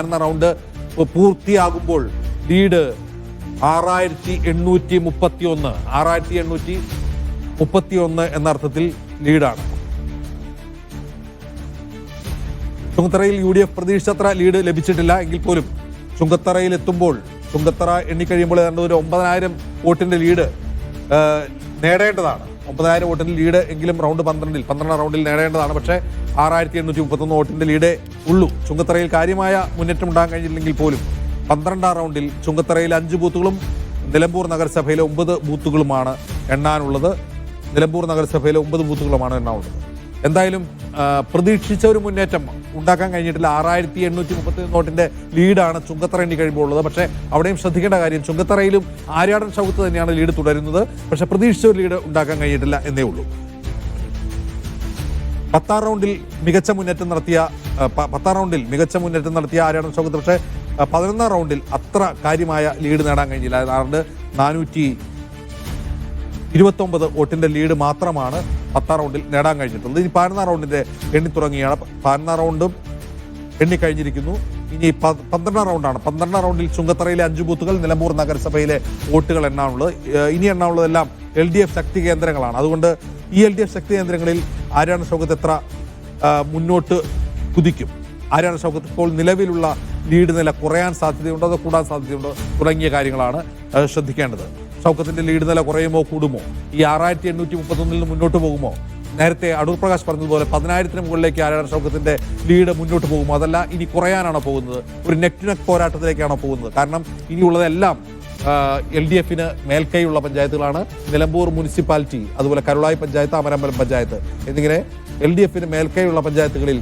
എന്ന റൗണ്ട് പൂർത്തിയാകുമ്പോൾ ലീഡ് ആറായിരത്തി എണ്ണൂറ്റി മുപ്പത്തി ഒന്ന് ആറായിരത്തി എണ്ണൂറ്റി മുപ്പത്തി ഒന്ന് എന്ന അർത്ഥത്തിൽ ലീഡാണ് ചുങ്കത്തറയിൽ യു ഡി എഫ് പ്രതീക്ഷിച്ചത്ര ലീഡ് ലഭിച്ചിട്ടില്ല എങ്കിൽ പോലും ചുങ്കത്തറയിൽ എത്തുമ്പോൾ ചുങ്കത്തറ എണ്ണിക്കഴിയുമ്പോൾ ഏതാണ്ട് ഒരു ഒമ്പതിനായിരം വോട്ടിന്റെ ലീഡ് നേടേണ്ടതാണ്. ഒമ്പതിനായിരം വോട്ടിന്റെ ലീഡ് എങ്കിലും റൗണ്ട് പന്ത്രണ്ടിൽ പന്ത്രണ്ടാം റൗണ്ടിൽ നേടേണ്ടതാണ്. പക്ഷേ ആറായിരത്തി എണ്ണൂറ്റി മുപ്പത്തൊന്ന് വോട്ടിന്റെ ലീഡേ ഉള്ളൂ. ചുങ്കത്തറയിൽ കാര്യമായ മുന്നേറ്റം ഉണ്ടാകാൻ കഴിഞ്ഞില്ലെങ്കിൽ പോലും പന്ത്രണ്ടാം റൗണ്ടിൽ ചുങ്കത്തറയിൽ അഞ്ച് ബൂത്തുകളും നിലമ്പൂർ നഗരസഭയിലെ ഒമ്പത് ബൂത്തുകളുമാണ് എണ്ണാനുള്ളത്. നിലമ്പൂർ നഗരസഭയിലെ ഒമ്പത് ബൂത്തുകളുമാണ് എണ്ണാനുള്ളത്. എന്തായാലും പ്രതീക്ഷിച്ച ഒരു മുന്നേറ്റം ഉണ്ടാക്കാൻ കഴിഞ്ഞിട്ടില്ല. ആറായിരത്തി എണ്ണൂറ്റി മുപ്പത്തി നോട്ടിന്റെ ലീഡാണ് ചുങ്കത്തറ എണ്ണി കഴിയുമ്പോൾ ഉള്ളത്. പക്ഷേ അവിടെയും ശ്രദ്ധിക്കേണ്ട കാര്യം ചുങ്കത്തറയിലും ആര്യാടൻ ചവിത്ത് തന്നെയാണ് ലീഡ് തുടരുന്നത്. പക്ഷേ പ്രതീക്ഷിച്ച ഒരു ലീഡ് ഉണ്ടാക്കാൻ കഴിഞ്ഞിട്ടില്ല എന്നേ ഉള്ളൂ. പത്താം റൗണ്ടിൽ മികച്ച മുന്നേറ്റം നടത്തിയ പത്താം റൗണ്ടിൽ മികച്ച മുന്നേറ്റം നടത്തിയ ആര്യാടൻ ഷൗക്കത്ത് പക്ഷേ പതിനൊന്നാം റൗണ്ടിൽ അത്ര കാര്യമായ ലീഡ് നേടാൻ കഴിഞ്ഞില്ല. അതാണ്ട് നാനൂറ്റി ഇരുപത്തൊമ്പത് വോട്ടിന്റെ ലീഡ് മാത്രമാണ് പത്താം റൗണ്ടിൽ നേടാൻ കഴിഞ്ഞിട്ടുള്ളത്. ഇനി പതിനൊന്നാം റൗണ്ടിന്റെ എണ്ണി തുടങ്ങിയാണ്. പതിനൊന്നാം റൗണ്ടും എണ്ണി കഴിഞ്ഞിരിക്കുന്നു. ഇനി പന്ത്രണ്ടാം റൗണ്ടാണ്. പന്ത്രണ്ടാം റൗണ്ടിൽ ചുങ്കത്തറയിലെ അഞ്ച് ബൂത്തുകൾ നിലമ്പൂർ നഗരസഭയിലെ വോട്ടുകൾ എണ്ണാനുള്ളത് ഇനി എണ്ണാനുള്ളതെല്ലാം എൽ ഡി എഫ് ശക്തി കേന്ദ്രങ്ങളാണ്. അതുകൊണ്ട് ഈ എൽ ഡി എഫ് ശക്തി കേന്ദ്രങ്ങളിൽ ആര്യാണ ഷൗക്കത്ത് എത്ര മുന്നോട്ട് കുതിക്കും? ആര്യാണ ഷൗക്കത്ത് ഇപ്പോൾ നിലവിലുള്ള ലീഡ് നില കുറയാൻ സാധ്യതയുണ്ടോ? അതോ കൂടാൻ സാധ്യതയുണ്ടോ? തുടങ്ങിയ കാര്യങ്ങളാണ് ശ്രദ്ധിക്കേണ്ടത്. ഷൗക്കത്തിന്റെ ലീഡ് നില കുറയുമോ കൂടുമോ? ഈ ആറായിരത്തി എണ്ണൂറ്റി മുപ്പത്തൊന്നിൽ നിന്ന് മുന്നോട്ട് പോകുമോ? നേരത്തെ അടൂർ പ്രകാശ് പറഞ്ഞതുപോലെ പതിനായിരത്തിന് മുകളിലേക്ക് ആരാണ് ഷൗക്കത്തിന്റെ ലീഡ് മുന്നോട്ട് പോകുമോ? അതല്ല ഇനി കുറയാനാണോ പോകുന്നത്? ഒരു നെറ്റ് ടു നെക്ക് പോരാട്ടത്തിലേക്കാണോ പോകുന്നത്? കാരണം ഇനിയുള്ളതെല്ലാം എൽ ഡി എഫിന് മേൽക്കൈയുള്ള പഞ്ചായത്തുകളാണ്. നിലമ്പൂർ മുനിസിപ്പാലിറ്റി അതുപോലെ കരുളായി പഞ്ചായത്ത് അമരമ്പലം പഞ്ചായത്ത് എന്നിങ്ങനെ എൽ ഡി എഫിന് മേൽക്കൈയുള്ള പഞ്ചായത്തുകളിൽ